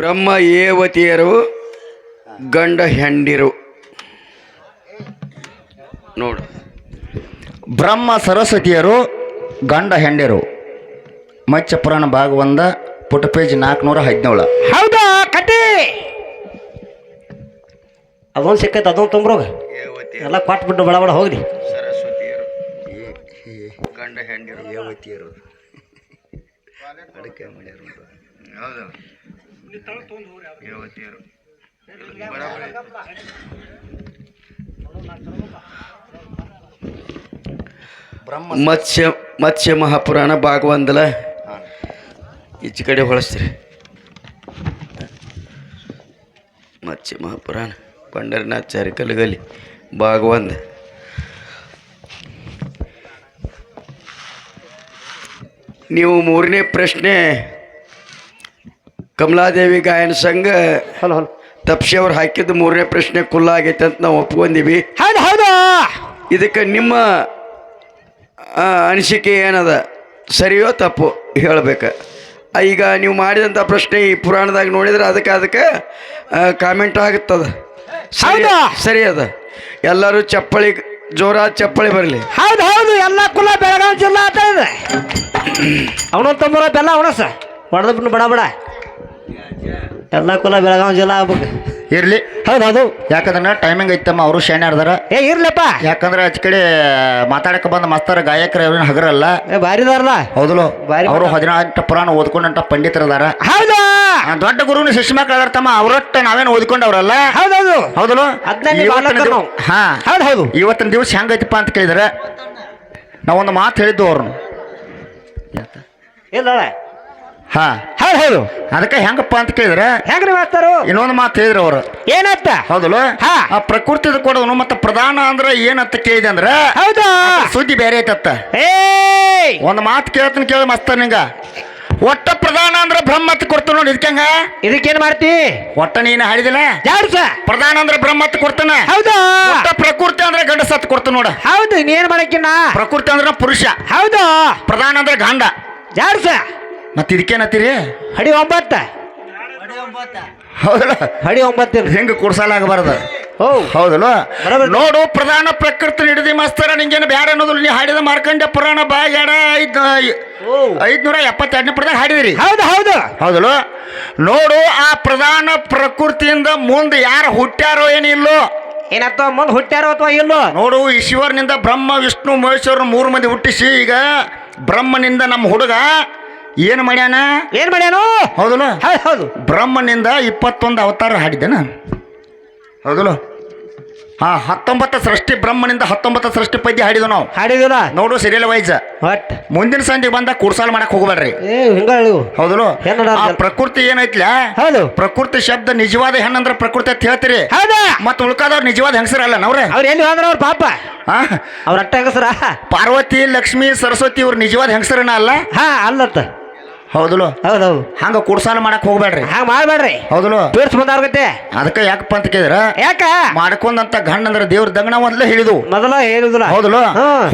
ಬ್ರಹ್ಮ ಏವತಿಯರು ಗಂಡ ಹೆಂಡಿರು. ನೋಡು. ಬ್ರಹ್ಮ ಸರಸ್ವತಿಯರು ಗಂಡ ಹೆಂಡಿರು. ಮಚ್ಚ ಪುರಾಣ ಭಾಗ ಒಂದ ಪುಟ ಪೇಜ್ ನಾಲ್ಕುನೂರ ಹದಿನೇಳು. ಹೌದಾ ಕಟ್ಟಿ ಅದೊಂದು ಸಿಕ್ಕೈತೆ ಅದೊಂದು ತುಂಬ್ರೋಗ. ಎಲ್ಲ ಕೊಟ್ಬಿಟ್ಟು ಬಡ ಬಡ ಹೋಗ್ರಿ ಸರಸ್ವತಿಯರು. ಗಂಡ ಹೆಂಡಿರು. ಏವತಿಯರು. ಅಡಕೆ ಮಾಡ್ಯಾರ ಹೌದು. ಮತ್ಸ್ಯ ಮತ್ಸ್ಯ ಮಹಾಪುರಾಣ ಭಾಗ ಒಂದಲ ಈಚೆ ಕಡೆ ಹೊಳಸ್ತೀರಿ ಮತ್ಸ್ಯ ಮಹಾಪುರಾಣ ಪಂಡರನಾಚಾರ್ಯ ಕಲಗಲಿ ಭಾಗವಂದ. ನೀವು ಮೂರನೇ ಪ್ರಶ್ನೆ ಕಮಲಾದೇವಿ ಗಾಯನ ಸಂಘ ಹಲೋ ಹಲೋ. ತಪ್ಸಿ ಅವ್ರು ಹಾಕಿದ್ದು ಮೂರನೇ ಪ್ರಶ್ನೆ ಕುಲ್ಲ ಆಗೈತೆ ಅಂತ ನಾವು ಒಪ್ಕೊಂಡಿವಿ. ಹೌದು ಹೌದು. ಇದಕ್ಕೆ ನಿಮ್ಮ ಆ, ಅನಿಸಿಕೆ ಏನದ? ಸರಿಯೋ ತಪ್ಪು ಹೇಳಬೇಕು. ಈಗ ನೀವು ಮಾಡಿದಂಥ ಪ್ರಶ್ನೆ ಈ ಪುರಾಣದಾಗ ನೋಡಿದ್ರೆ ಅದಕ್ಕೆ ಅದಕ್ಕೆ ಕಾಮೆಂಟ್ ಆಗುತ್ತದ. ಸರಿ ಹೌದಾ? ಸರಿ ಅದ. ಎಲ್ಲರೂ ಚಪ್ಪಳಿ ಜೋರಾದ ಚಪ್ಪಳಿ ಬರಲಿ. ಹೌದು ಹೌದು. ಎಲ್ಲ ಕುಲ ಬೆಳಗಾವಿ ಜಿಲ್ಲಾ ಅವನ ತೊಂಬರ ಬೆಲ್ಲ ಅವನಸ ಸರ್ ಬಿಟ್ಟು ಬಡ ಬಡ. ಎಲ್ಲ ಕುಲ ಬೆಳಗಾವಿ ಜಿಲ್ಲಾ ಆಗ್ಬೇಕು. ಇರ್ಲಿ. ಹೌದು ಹೌದು. ಯಾಕಂದ್ರೆ ಟೈಮಿಂಗ್ ಐತಮ್ಮ ಅವರು ಶೇಣೆ ಆಡ್ದಾರ. ಏ ಇರ್ಲಪ್ಪ. ಯಾಕಂದ್ರೆ ಆಚ ಕಡೆ ಮಾತಾಡಕ್ಕೆ ಬಂದ ಮಾಸ್ತರ ಗಾಯಕರು ಏನು ಹಗರಲ್ಲ ಏ ಬಾರಿದಾರಲ್ಲ ಹೌದಲ್ಲ ಬಾರಿ ಅವರು ಹದಿನಾಲ್ಕು ಪುರಾಣ ಓದ್ಕೊಂಡಂತ ಪಂಡಿತರದಾರ. ಹೌದು. ಆ, ದೊಡ್ಡ ಗುರುವಿನ ಶಿಷ್ಯ ಮಕ್ಕಳು ತಮ್ಮ ಅವರೊಟ್ಟ ನಾವೇನು ಓದ್ಕೊಂಡವ್ರಲ್ಲ. ಹೌದೌದು ಹೌದಲ್ಲ ಅದ್ನ ನೀವು ಇವತ್ತಿನ ಬಾಲಕರು ದಿವ- ನಾವು. ಹಾ. ಹೌದು ಹೌದು. ಇವತ್ತಿನ ದಿವಸ ಹೆಂಗೈತಪ್ಪ ಅಂತ ಕೇಳಿದ್ರೆ. ನಾವೊಂದು ಮಾತು ಹೇಳಿದ್ದು ಅವ್ರನ್ನ. ಇಲ್ಲ ಹಾ. ಹೌದು ಹೌದು ಅದಕ್ಕೆ ಹೆಂಗಪ್ಪ ಅಂತ ಕೇಳಿದ್ರೆ ಹೆಂಗ್ರಿ ಮಾಸ್ತಾರು ಇನ್ನೊಂದು ಮಾತು ಹೇಳಿದ್ರು ಅವರು. ಏನತ್ತ ಹೌದಲ್ಲ? ಹಾ. ಆ ಪ್ರಕೃತಿದ ಕೊಡೋನು ಮತ್ತೆ ಪ್ರಧಾನ ಅಂದ್ರೆ ಏನಂತ ಕೇಳಿದೆ ಅಂದ್ರೆ ಹೌದಾ? ಸುದ್ದಿ ಬೇರೆ ಐತತ್ತ. ಏಯ್! ಒಂದು ಮಾತು ಕೇಳ್ತೀನಿ ಕೇಳಿ ಮಸ್ತ ನಿಂಗ. ಒಟ್ಟ ಪ್ರಧಾನ ಅಂದ್ರೆ ಬ್ರಹ್ಮತ್ ಕೊಡ್ತಾನ ನೋಡಿ ಇದಕ್ಕಂಗ ಇದಕ್ಕೇನ್ ಮಾಡ್ತಿ? ಒಟ್ಟ ನೀನು ಹೇಳಿದಿಲ್ಲ ಜಾಡ್ಸ? ಪ್ರಧಾನ ಅಂದ್ರೆ ಬ್ರಹ್ಮತ್ ಕೊಡ್ತಾನ. ಹೌದಾ? ಒಟ್ಟ ಪ್ರಕೃತಿ ಅಂದ್ರೆ ಗಂಡಸತ್ ಕೊಡ್ತಾನ ನೋಡ. ಹೌದು ನೀನ್ ಮಾಡಕ್ಕಿನ್ನ? ಪ್ರಕೃತಿ ಅಂದ್ರೆ ಪುರುಷ. ಹೌದು? ಪ್ರಧಾನ ಅಂದ್ರೆ ಗಂಡ. ಜಾಡ್ಸ? ಮತ್ತೆ ಇದಕ್ಕೇನತ್ತೀರಿ ಹಡಿ ಒಂಬತ್ತ. ಹೌದಲ್ಲ? ಹಡಿ ಒಂಬತ್ತಿನ ಹೆಂಗ ಕುಡ್ಸಲಾಗಬಾರ್ದು ಓ ಹೌದಲ್ಲ? ನೋಡು ಪ್ರಧಾನ ಪ್ರಕೃತಿ ಹಿಡಿದಿ ಮಾಸ್ತರ ನಿಂಗೇನು ಬ್ಯಾಡ ಅನ್ನೋದು ನೀ ಹಾಡಿದ ಮಾರ್ಕಂಡ ಪುರಾಣ ಬಾ ಎಡ ಐದ್ ಐದ್ನೂರ ಎಪ್ಪತ್ತೆರಡನೇ ಪ್ರಧಾನ ಹಾಡಿದಿರಿ. ಹೌದು ಹೌದು. ಹೌದಲ್ಲ? ನೋಡು ಆ ಪ್ರಧಾನ ಪ್ರಕೃತಿಯಿಂದ ಮುಂದೆ ಯಾರು ಹುಟ್ಟ್ಯಾರೋ ಏನಿಲ್ಲೋ ಏನತ್ತ ಮುಂದೆ ಹುಟ್ಟ್ಯಾರೋ ಅಥವಾ ಇಲ್ಲೋ? ನೋಡು ಈಶ್ವರನಿಂದ ಬ್ರಹ್ಮ ವಿಷ್ಣು ಮಹೇಶ್ವರ ಮೂರು ಮಂದಿ ಹುಟ್ಟಿಸಿ ಈಗ ಬ್ರಹ್ಮನಿಂದ ನಮ್ಮ ಹುಡುಗ ಏನು ಮಾಡ್ಯಾನ? ಏನ್ ಮಾಡ್ಯಾನು? ಹೌದಲ್ಲ? ಹೌದು ಹೌದು. ಬ್ರಹ್ಮನಿಂದ ಇಪ್ಪತ್ತೊಂದು ಅವತಾರ ಹಾಡಿದ್ದೇನ ಹೌದಲ್ಲ? ಹಾ ಹತ್ತೊಂಬತ್ತು ಸೃಷ್ಟಿ ಬ್ರಹ್ಮನಿಂದ ಹತ್ತೊಂಬತ್ತು ಸೃಷ್ಟಿ ಪದ್ಯ ಹಾಡಿದ ನಾವು. ಹಾಡಿದಿಲ್ಲ ನೋಡು ಸೀರಿಯಲ್ ವೈಸ್ ಬಟ್ ಮುಂದಿನ ಸಂಜೆ ಬಂದ ಕುಡ್ಸಾಲ್ ಮಾಡಕ್ ಹೋಗ್ಬೇಡ್ರಿ. ಆ ಪ್ರಕೃತಿ ಏನೈತ್ಲ? ಹೌದು. ಪ್ರಕೃತಿ ಶಬ್ದ ನಿಜವಾದ ಹೆಣ್ಣಂದ್ರ ಪ್ರಕೃತಿ ಅಂತ ಹೇಳ್ತೀರಿ. ಹೌದಾ. ಮತ್ ಉಳ್ಕಾದವ್ರು ನಿಜವಾದ ಹೆಂಗಸರಲ್ಲ ನವ್ರೆ? ಅವ್ರ ಏನು ಹೋದ್ರ ಅವ್ರ ಪಾಪ. ಅವ್ರ ಅಟ್ಟ ಹೆಂಗಸರ? ಪಾರ್ವತಿ ಲಕ್ಷ್ಮಿ ಸರಸ್ವತಿ ಇವ್ರ ನಿಜವಾದ ಹೆಂಗಸರನ ಅಲ್ಲ? ಹಾ ಅಲ್ಲತ್ತ. ಹೌದಲ್ಲ? ಹೌದೌದು. ಹಂಗ ಕುಡ್ಸಾಲ ಮಾಡಕ್ ಹೋಗ್ಬೇಡ್ರಿ. ಹಂಗ ಮಾಡ್ಬೇಡ್ರಿ. ಹೌದಲು ತೋರ್ಸ್ ಬಂದವ್ರಗತ್ತೆ ಅದಕ್ಕೆ ಯಾಕಪ್ಪ ಅಂತ ಕೇಳಿದ್ರ? ಯಾಕ? ಮಾಡ್ಕೊಂಡಂತ ಗಂಡ ಅಂದ್ರ ದೇವ್ರ ದಂಗಣ ಮೊದ್ಲ ಹೇಳಿದು ಮೊದಲ ಹೇಳುದಿಲ್ಲ ಹೌದಲು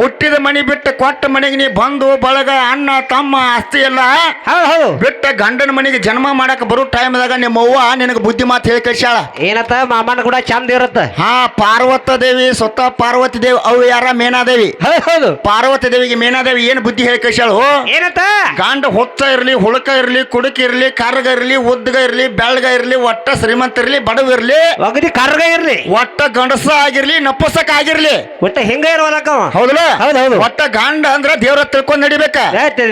ಹುಟ್ಟಿದ ಮನಿ ಬಿಟ್ಟು ಕೊಟ್ಟ ಮನೆಗೆ ನೀ ಬಂದು ಬಳಗ ಅಣ್ಣ ತಮ್ಮ ಆಸ್ತಿ ಎಲ್ಲ ಹೌದು ಬಿಟ್ಟ ಗಂಡನ ಮನೆಗೆ ಜನ್ಮ ಮಾಡಕ್ ಬರೋ ಟೈಮ್ದಾಗ ನಿಮ್ಮ ಅವ್ವ ನಿನಗೆ ಬುದ್ಧಿ ಮಾತು ಹೇಳಿ ಕಳ್ಸ್ಯಾಳ. ಏನತ್ತ? ಮಾಮನ ಕೂಡ ಚಂದ ಇರತ್ತ. ಹಾ ಪಾರ್ವತ ದೇವಿ ಸ್ವತಃ ಪಾರ್ವತಿ ದೇವಿ ಅವು ಯಾರ? ಮೇನಾದೇವಿ ಹೌದು ಹೌದು. ಪಾರ್ವತಿ ದೇವಿಗೆ ಮೇನಾದೇವಿ ಏನು ಬುದ್ಧಿ ಹೇಳಿ ಕಳ್ಸ್ಯಾಳು? ಏನತ್ತ? ಗಂಡ ಹೊತ್ತ ಇರ್ಲಿ ಹುಳಕ ಇರಲಿ ಕುಡುಕ ಇರಲಿ ಕರ್ಗ ಇರಲಿ ಉದ್ದಗ ಇರಲಿ ಬೆಳ್ಗ ಇರಲಿ ಒಟ್ಟ ಶ್ರೀಮಂತ ಇರಲಿ ಬಡವ ಇರಲಿ ಒಗದಿ ಕರ್ಗ ಇರಲಿ. ಒಟ್ಟ ಗಂಡಸ ಆಗಿರ್ಲಿ ನಪ್ಪಸಕ ಆಗಿರ್ಲಿ. ಒಟ್ಟ ಹೆಂಗ ಇರೋಲಕ ಹೌದಲ್ಲ? ಹೌದು, ಹೌದು. ಒಟ್ಟ ಗಂಡ ಅಂದ್ರ ದೇವ್ರ ತಿಳ್ಕೊಂಡ್ ನಡಿಬೇಕ.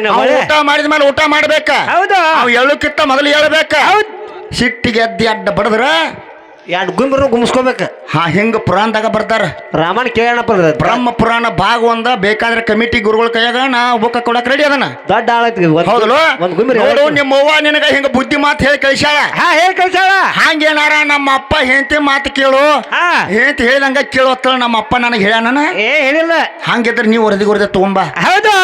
ನೀವು ಊಟ ಮಾಡಿದ ಮೇಲೆ ಊಟ ಮಾಡ್ಬೇಕ. ಹೌದು. ಅವ್ ಎಳ್ಳುಕ್ಕಿತ್ತ ಮೊದಲು ಹೇಳ್ಬೇಕ ಹೌದ್. ಸಿಟ್ಟಿಗೆ ಅದ್ದಿ ಅಡ್ಡ ಬಡದ್ರ ಎರಡು ಗುಂಬರು ಗುಮ್ಸ್ಕೋಬೇಕು. ಹಾ ಹಿಂಗ ಪುರಾಣದಾಗ ಬರ್ತಾರ? ರಾಮನ್ ಕೇಳಣಪ್ಪ ಅದು. ಬ್ರಹ್ಮ ಪುರಾಣ ಭಾಗ ಒಂದ ಬೇಕಾದ್ರೆ ಕಮಿಟಿ ಗುರುಗಳ ಕೈಯಾಗ ನಾ ಬುಕ್ಕ ಕೊಡಕ್ ರೆಡಿ ಅದನ? ದೊಡ್ಡ ಆಳೈತಿ ಒಂದು ಒಂದ್ ಗುಂಬರಿ ನೋಡು ನಿಮ್ಮ ಅವ್ವ ನಿನಗ ಹಿಂಗ ಬುದ್ಧಿ ಮಾತು ಹೇಳಿ ಕಳ್ಸ್ಯಾಳ? ಹಾ ಹೇಳಿ ಕಳಿಸ್ಯಾಳ. ಹಂಗೇನಾರ ನಮ್ಮ ಅಪ್ಪ ಹೆಂಡತಿ ಮಾತು ಕೇಳು. ಹಾ. ಹೆಂಡತಿ ಹೇಳಿದಂಗ ಕೇಳುವತ್ತಳ ನಮ್ಮ ಅಪ್ಪ ನನಗೆ ಹೇಳ್ಯಾನ? ಏ ಹೇಳಿಲ್ಲ. ಹಂಗಿದ್ರೆ ನೀವು ವರದಿ ಗುರದೆ ತಗೊಂಬ ಹೌದು?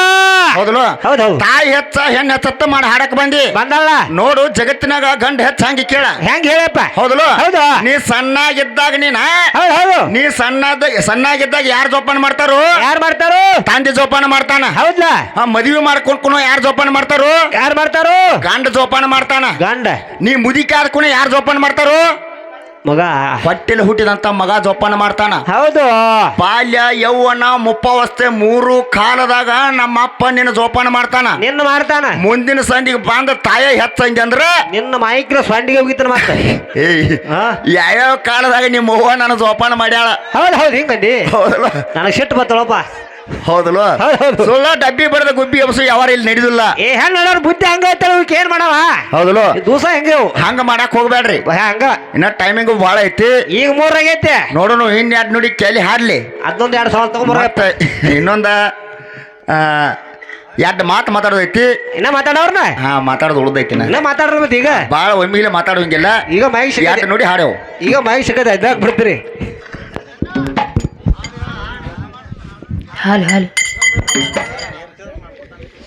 ಹೌದಲ್ಲ? ಹೌದು ಹೌದು. ತಾಯಿ ಹೆಚ್ಚ ಹೆಣ್ಣು ಹೆಚ್ಚತ್ತ ಮಾಡಿ ಹಾಡಕ್ ಬಂದಿ? ಬಂದಲ್ಲ? ನೋಡು ಜಗತ್ತಿನಾಗ ಗಂಡ ಹೆಚ್ಚ ಹಂಗೆ ಕೇಳ. ಹೆಂಗ್ ಹೇಳಪ್ಪ? ಹೌದಲ್ಲ? ಹೌದು. ನೀ ಸಣ್ಣಾಗಿದ್ದಾಗ ನೀನ? ಹೌದು ಹೌದು. ನೀ ಸಣ್ಣದ ಸಣ್ಣಾಗಿದ್ದಾಗ ಯಾರು ಜೋಪಾನ ಮಾಡ್ತಾರೋ? ಯಾರು ಮಾಡ್ತಾರೋ? ತಂದೆ ಜೋಪಾನ ಮಾಡ್ತಾನ. ಹೌದಾ ಆ ಮದುವೆ ಮಾಡ್ಕೊಂಡ್ಕೊನು ಯಾರು ಜೋಪಾನ ಮಾಡ್ತಾರೋ? ಯಾರು ಮಾಡ್ತಾರೋ? ಗಂಡ ಜೋಪಾನ ಮಾಡ್ತಾನ. ಗಂಡ. ನೀ ಮುದಿ ಆದ್ಕೊನು ಯಾರು ಜೋಪಾನ ಮಾಡ್ತಾರೋ? ಮಗ. ಹೊಟ್ಟೆಲಿ ಹುಟ್ಟಿದಂತ ಮಗ ಜೋಪಾನ ಮಾಡ್ತಾನ. ಹೌದು. ಬಾಲ್ಯ ಯೌವನ ಮುಪ್ಪಾವಸ್ಥೆ ಮೂರು ಕಾಲದಾಗ ನಮ್ಮ ಅಪ್ಪ ನಿನ್ನ ಜೋಪಾನ ಮಾಡ್ತಾನ. ನಿನ್ನ ಮಾಡ್ತಾನ. ಮುಂದಿನ ಸಂಡಿಗೆ ಬಂದ ತಾಯ ಹೆತ್ತಂಗೆ ಅಂದ್ರ? ನಿನ್ನ ಮೈಕ್ರ ಸಂಡಿಗೆ ಹೋಗಿತ್ತ ಮತ್ತೆ? ಯಾವ್ಯಾವ ಕಾಲದಾಗ ನಿಮ್ಮ ಅವ್ವ ನನ್ನ ಜೋಪಾನ ಮಾಡ್ಯಾಳ? ಹೌದು ಹೌದು ಹಿಂಗಂದಿ. ಹೌದಲ್ಲ? ನನಗೆ ಸಿಟ್ಟು ಬತ್ತಳಪ್ಪ ಹೌದಲ್ಲ ಹೌದು ಹೌದು. ಸುಳ್ಳ ಡಬ್ಬಿ ಬಡದ ಗುಬ್ಬಿ ಎಬ್ಸು ಯಾವಾರ ಇಲ್ಲಿ ನಡೆದಿಲ್ಲ. ಏ ಹೆಂಗ್ ನೋಡೋರು ಬುದ್ಧಿ ಹಂಗ ಐತಲ್ಲ ಇವಕ್ಕೆ ಏನ್ ಮಾಡವ? ಹೌದಲ್ಲ ದಿವಸ ದೂಸ ಹೆಂಗೆ? ಹಂಗ ಮಾಡಕ್ ಹೋಗ್ಬೇಡ್ರಿ ಹಂಗ. ಇನ್ನ ಟೈಮಿಂಗ್ ಭಾಳ ಐತಿ. ಈಗ ಮೂರಾಗೈತೆ ನೋಡೋಣ ಇನ್ ಎರಡು ನೋಡಿ ಕೇಳಿ ಹಾಡ್ಲಿ. ಅದೊಂದು ಎರಡು ಸಾವಿರ ತಗೊಂಬರ ಮತ್ತೆ ಇನ್ನೊಂದ ಎರಡು ಮಾತು ಮಾತಾಡೋದೈತಿ. ಇನ್ನ ಮಾತಾಡೋರ್ನ? ಹಾ ಮಾತಾಡೋದು ಉಳ್ದೈತಿ ಇನ್ನ. ಮಾತಾಡ್ರಿ ಮತ್ತೆ ಈಗ. ಭಾಳ ಒಮ್ಮಿಗೆ ಮಾತಾಡೋಂಗಿಲ್ಲ. ಈಗ ಮೈಕ್ ಎರಡು ನೋಡಿ ಹಾಡೇವು ಈಗ ಮೈಕ್ ಸಿಕ್ಕದೆ ಇದ್ದಾಗ ಬಿಡ್ತೀರಿ. ಹಾಲು ಹಾಲು